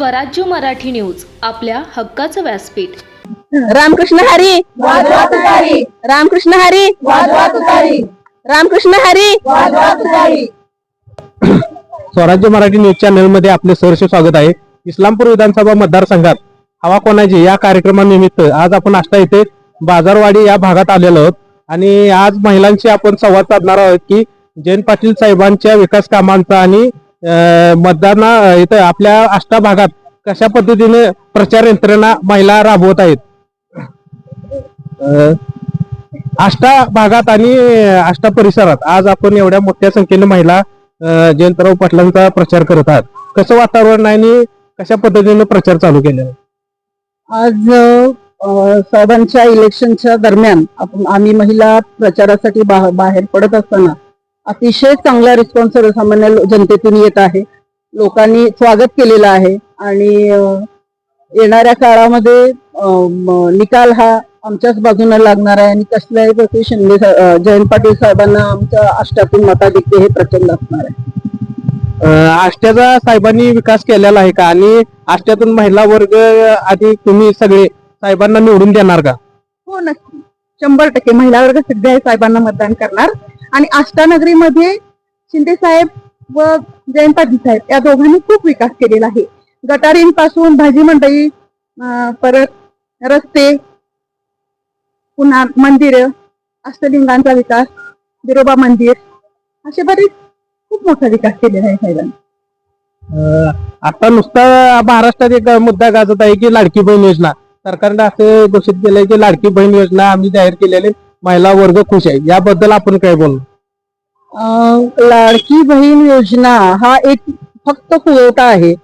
स्वराज्य मराठी न्यूज आपल्या हक्काचं व्यासपीठ. रामकृष्ण हरी! रामकृष्ण हरी! रामकृष्ण हरी! स्वराज्य मराठी न्यूज चॅनलमध्ये आपले सहर्ष स्वागत आहे. इस्लामपूर विधानसभा मतदारसंघात हवा कोणाची या कार्यक्रमानिमित्त आज आपण आष्टा येथे बाजारवाडी या भागात आलेलो आहोत. आणि आज महिलांशी आपण संवाद साधणार आहोत की जयंत पाटील साहेबांच्या विकास कामांचा आणि अं, मतदाना इथं आपल्या आष्टा भागात कशा पद्धतीने प्रचार यंत्रणा महिला राबवत आहेत? आष्टा भागात आणि आष्टा परिसरात आज आपण एवढ्या मोठ्या संख्येने महिला जयंतराव पाटलांचा प्रचार करत आहात. कसं वातावरण आहे आणि कशा पद्धतीने प्रचार चालू केला आहे? आज साहेबांच्या इलेक्शनच्या दरम्यान आपण आम्ही महिला प्रचारासाठी बा- बाहेर पडत असताना अतिशय चांगला रिस्पॉन्स सर्वसामान्य जनतेतून येत आहे. लोकांनी स्वागत केलेलं आहे. आणि येणाऱ्या काळामध्ये निकाल हा आमच्याच बाजूने लागणार आहे आणि कसल्याही प्रती शिंदे जयंत पाटील साहेबांना आमच्या अष्टातून मताधिक्य हे प्रचंड असणार आहे. आष्ट्याचा साहेबांनी विकास केलेला आहे का? आणि आष्ट्यातून महिला वर्ग आणि तुम्ही सगळे साहेबांना निवडून देणार का? हो नक्की. शंभर टक्के महिला वर्ग सगळ्या साहेबांना मतदान करणार. आणि आष्टानगरीमध्ये शिंदे साहेब व जयंत पाटील साहेब या दोघांनी खूप विकास केलेला आहे. गटारींपासून भाजी मंडई परत रस्ते पुन्हा मंदिर अष्टलिंगांचा विकास बिरोबा मंदिर असे बरेच खूप मोठा विकास केलेला आहे साहेबांनी. आता नुसता महाराष्ट्रात एक मुद्दा गाजत आहे की लाडकी बहीण योजना. सरकारने असं घोषित केलंय की लाडकी बहीण योजना आम्ही जाहीर केलेली महिला वर्ग खुश आहे. याबद्दल आपण काय बोलू? लाडकी बहीण योजना हा एक फक्त पुरवठा आहे.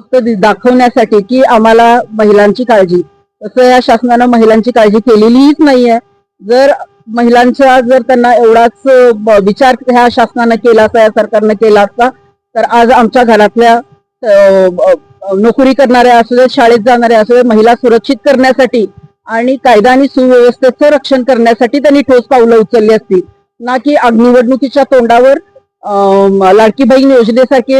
फक्त दाखवण्यासाठी की आम्हाला महिलांची काळजी. तसं या शासनानं महिलांची काळजी केलेलीच नाहीये. जर महिलांचा जर त्यांना एवढाच विचार ह्या शासनानं केला असता या सरकारनं केला असता तर आज आमच्या घरातल्या नोकरी करणाऱ्या असू दे शाळेत जाणाऱ्या असू दे महिला सुरक्षित करण्यासाठी आणि कायदा आणि सुव्यवस्थेचं रक्षण करण्यासाठी त्यांनी ठोस पावलं उचलली असतील. ना की निवडणुकीच्या तोंडावर लाडकी बहीण योजनेसारखी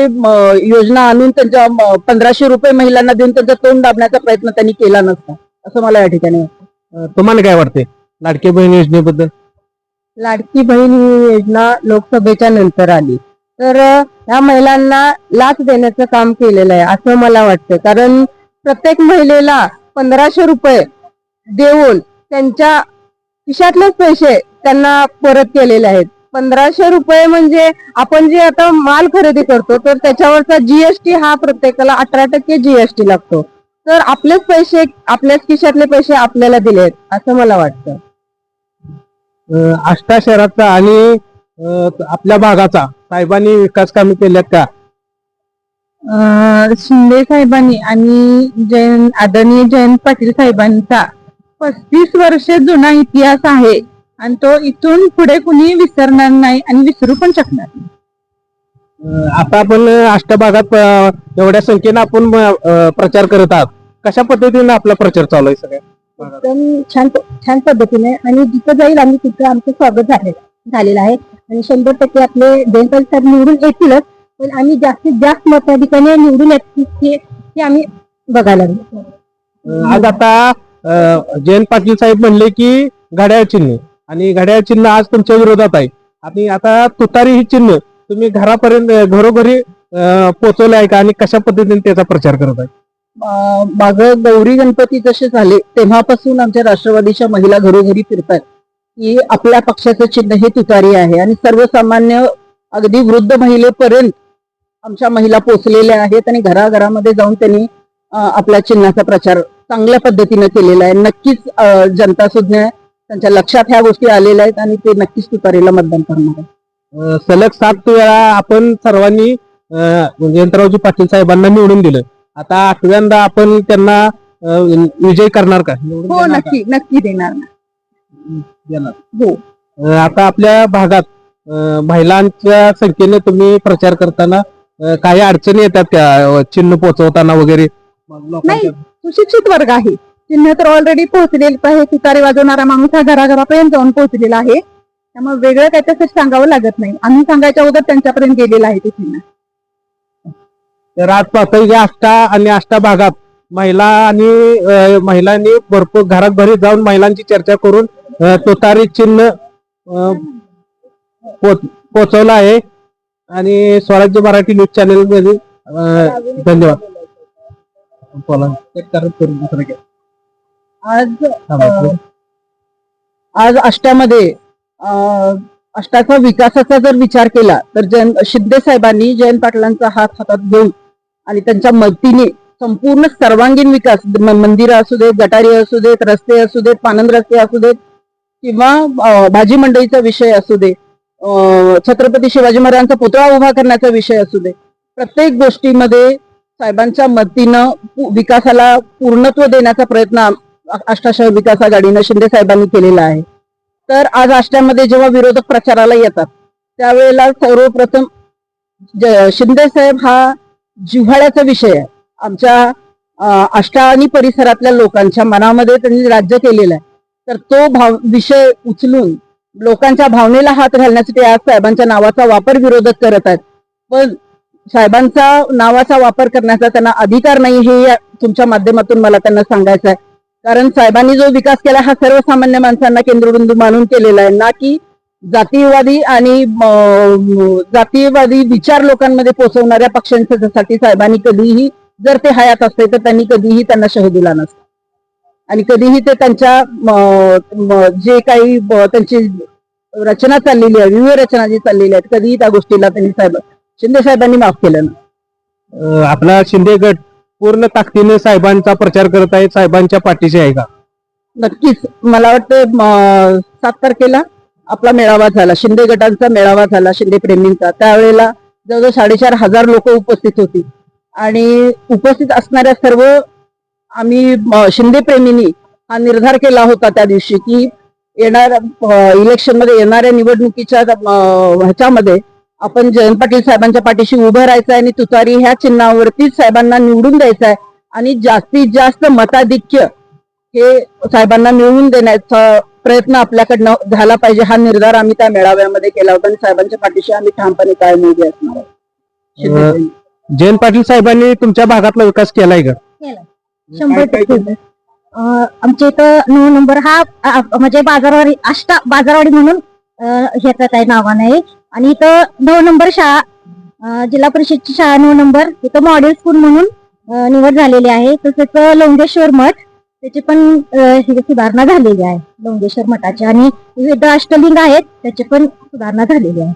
योजना आणून त्यांच्या पंधराशे रुपये महिलांना देऊन त्यांचं तोंड दाबण्याचा प्रयत्न त्यांनी केला नसता. असं मला या ठिकाणी तुम्हाला काय वाटते लाडकी बहीण योजनेबद्दल? लाडकी बहीण ही योजना लोकसभेच्या नंतर आली. तर ह्या महिलांना लाच देण्याचं काम केलेलं आहे असं मला वाटतं. कारण प्रत्येक महिलेला पंधराशे रुपये देऊन त्यांच्या खिशातलेच पैसे त्यांना परत केलेले आहेत. पंधराशे रुपये म्हणजे आपण जे आता माल खरेदी करतो तर त्याच्यावरचा जीएसटी हा प्रत्येकाला अठरा टक्के जीएसटी लागतो. तर आपलेच पैसे आपल्याच खिशातले पैसे आपल्याला दिले आहेत असं मला वाटतं. आष्टा शहराचा आणि आपल्या भागाचा साहेबांनी विकास कामे केल्यात का? शिंदे साहेबांनी आणि जयंत आदरणीय जयंत पाटील साहेबांचा पस्तीस वर्ष जुना इतिहास आहे. आणि तो इथून पुढे कुणी विसरणार नाही आणि विसरू पण शकणार नाही. आता आपण आष्टा भागात अं, एवढ्या संख्येनं आपण प्रचार करत आहात कशा पद्धतीने आपला प्रचार चालू आहे सगळ्या? एकदम छान छान पद्धतीने आणि जिथं जाईल आम्ही तिथं आमचं स्वागत झालेलं झालेलं आहे आणि शंभर टक्के आपले पाटील साहेब निवडून येतीलच पण आम्ही जास्तीत जास्त मताधिकाने निवडून येतील हे हे आम्ही बघायला लागलो आज आता जयंत पाटील साहेब म्हणले की घड्याळ चिन्ह आणि घड्याळ चिन्ह आज तुमच्या विरोधात आहे. आणि आता तुतारी ही चिन्ह तुम्ही घरापर्यंत घरोघरी पोहोचवले आहे का आणि कशा पद्धतीने त्याचा प्रचार करत आहे? माग गौरी गणपती जसे झाले तेव्हापासून आमच्या राष्ट्रवादीच्या महिला घरोघरी फिरतात की आपल्या पक्षाचं चिन्ह हे तुतारी आहे आणि सर्वसामान्य अगदी वृद्ध महिलेपर्यंत आमच्या महिला पोचलेल्या आहेत आणि घराघरामध्ये जाऊन त्यांनी आपल्या चिन्हाचा प्रचार चांगल्या पद्धतीने केलेला आहे. नक्कीच जनता सुद्धा त्यांच्या लक्षात ह्या गोष्टी आलेल्या आहेत आणि ते नक्कीच तुतारीला मतदान करणार आहे सलग सात वेळा आपण सर्वांनी अं, जयंतरावजी पाटील साहेबांना निवडून दिलं. आता आठव्यांदा आपण त्यांना विजय करणार का? हो? नक्की नक्की देणार. हो. आता आपल्या भागात महिलांच्या संख्येने तुम्ही प्रचार करताना काही अडचणी येतात त्या चिन्ह पोहोचवताना वगैरे? सुशिक्षित वर्ग आहे. चिन्ह तर ऑलरेडी पोहोचलेलं आहे. तुतारी वाजवणारा माणूस हा घराघरापर्यंत जाऊन पोहोचलेला आहे. त्यामुळे वेगळं काय त्याचं सांगावं लागत नाही. आम्ही सांगायच्या अगोदर त्यांच्यापर्यंत गेलेलं आहे ते चिन्ह. तर आज की आष्टा आणि आष्टा भागात महिला आणि महिलांनी भरपूर घरात घरी जाऊन महिलांची चर्चा करून तुतारी चिन्ह पोचवलं आहे. आणि स्वराज्य मराठी न्यूज चॅनलमध्ये धन्यवाद. बोला आज. अं, आज अष्टामध्ये अं, अष्टाचा विकासाचा जर विचार केला तर जयंत शिंदे साहेबांनी जयंत पाटलांचा हात हातात घेऊन आणि त्यांच्या मदतीने संपूर्ण सर्वांगीण विकास म- मंदिरं असू देत गटारी असू देत रस्ते असू देत पानंद रस्ते असू देत किंवा अं, भाजी मंडईचा विषय असू दे अं, छत्रपती शिवाजी महाराजांचा पुतळा उभा करण्याचा विषय असू दे प्रत्येक गोष्टीमध्ये साहेबांच्या मदतीनं पु- विकासाला पूर्णत्व देण्याचा प्रयत्न आम- अष्टाशय विकास आघाडीनं शिंदे साहेबांनी केलेला आहे. तर आज आष्ट्यामध्ये जेव्हा विरोधक प्रचाराला येतात त्यावेळेला सर्वप्रथम शिंदे साहेब हा जिव्हाळ्याचा विषय आहे. आमच्या आष्टा आणि परिसरातल्या लोकांच्या मनामध्ये त्यांनी राज्य केलेलं आहे. तर तो भाव विषय उचलून लोकांच्या भावनेला हात घालण्यासाठी आज साहेबांच्या नावाचा वापर विरोधक करत आहेत. पण साहेबांचा नावाचा वापर करण्याचा त्यांना अधिकार नाही हे तुमच्या माध्यमातून मला त्यांना सांगायचं आहे. कारण साहेबांनी जो विकास केला हा सर्वसामान्य माणसांना केंद्रबिंदू मानून केलेला आहे ना की जातीयवादी आणि अं, जातीयवादी विचार लोकांमध्ये पोहोचवणाऱ्या पक्षांसाठी साहेबांनी कधीही जर ते हयात असते तर त्यांनी कधीही त्यांना शह दिला नसता आणि कधीही ते त्यांच्या जे काही त्यांची रचना चाललेली आहे व्यूहरचना रचना जी चाललेली आहेत कधीही त्या गोष्टीला त्यांनी साहेब शिंदे साहेबांनी माफ केलं नाही आपला शिंदे गट पूर्ण ताकदीने साहेबांचा प्रचार करत आहे साहेबांच्या पाठीशी आहे का? नक्कीच. मला वाटतं सात तारखेला आपला मेळावा झाला. शिंदे गटांचा मेळावा झाला शिंदे प्रेमींचा. त्यावेळेला जवळजवळ साडेचार हजार लोक उपस्थित होती. आणि उपस्थित असणाऱ्या सर्व आम्ही शिंदे प्रेमींनी हा निर्धार केला होता त्या दिवशी की येणार इलेक्शनमध्ये येणाऱ्या निवडणुकीच्या ह्याच्यामध्ये आपण जयंत पाटील साहेबांच्या पाठीशी उभं राहायचं आहे आणि तुतारी ह्या चिन्हावरतीच साहेबांना निवडून द्यायचं आहे आणि जास्तीत जास्त मताधिक्य हे साहेबांना मिळवून देण्याचा प्रयत्न आपल्याकडनं झाला पाहिजे हा निर्धार आम्ही त्या मेळाव्यामध्ये केला होता आणि साहेबांच्या पाठीशी आम्ही ठामपणे कायम उभे असणार. जयंत पाटील साहेबांनी तुमच्या भागातला विकास केलाय का? शंभर टक्के. अं, आमच्या इथं नऊ नंबर हा म्हणजे बाजारवाडी आष्टा बाजारवाडी म्हणून ह्याच्यात आहे नावानं आहे आणि इथं नऊ नंबर शाळा जिल्हा परिषदची शाळा नऊ नंबर. इथं मॉडेल स्कूल म्हणून निवड झालेली आहे. तसेच लोंगेश्वर मठ त्याची पण सुधारणा झालेली आहे. लोंगेश्वर मठाची. आणि विविध अष्टलिंग आहेत त्याची पण सुधारणा झालेली आहे.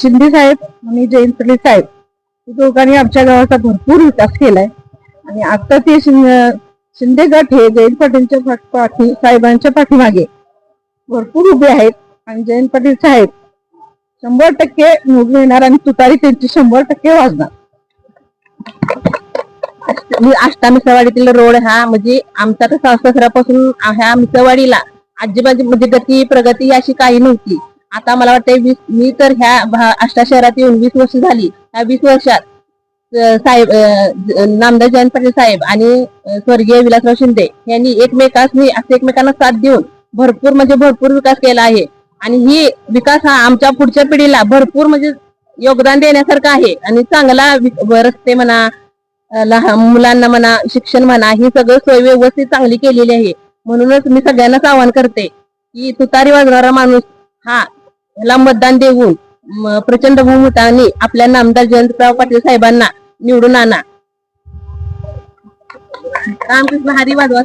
शिंदे साहेब आणि जयंत पटेल साहेब दोघांनी आमच्या गावाचा भरपूर विकास केलाय. आणि आता ते शिंदे गट हे जयंत पाटीलच्या पाठी साहेबांच्या पाठीमागे भरपूर उभे आहेत. आणि जयंत पाटील साहेब शंभर टक्के निवडून येणार आणि तुतारी त्यांची शंभर टक्के वाजणार. आष्टा मिसळवाडीतील रोड हा म्हणजे आमचा तर सासऱ्यापासून ह्या मिसळवाडीला आजीबाजी म्हणजे गती प्रगती अशी काही नव्हती. आता मला वाटतं वीस मी तर ह्या अष्टा आष्टा शहरात येऊन वीस वर्ष झाली. ह्या वीस वर्षात साहेब नामदार जयंत पाटील साहेब आणि स्वर्गीय विलासराव शिंदे यांनी एकमेकास असं एकमेकांना साथ देऊन भरपूर म्हणजे भरपूर विकास केला आहे. आणि ही विकास हा आमच्या पुढच्या पिढीला भरपूर म्हणजे योगदान देण्यासारखं आहे. आणि चांगला रस्ते म्हणा लहान मुलांना म्हणा शिक्षण म्हणा ही सगळं सोय व्यवस्थित चांगली केलेली आहे. म्हणूनच मी सगळ्यांनाच आवाहन करते की तुतारी वाजणारा माणूस हा ह्याला मतदान देऊन प्रचंड बहुमताने आपल्या नामदार जयंतराव पाटील साहेबांना निवडून आणा. रामकृष्ण हरी वाजवा.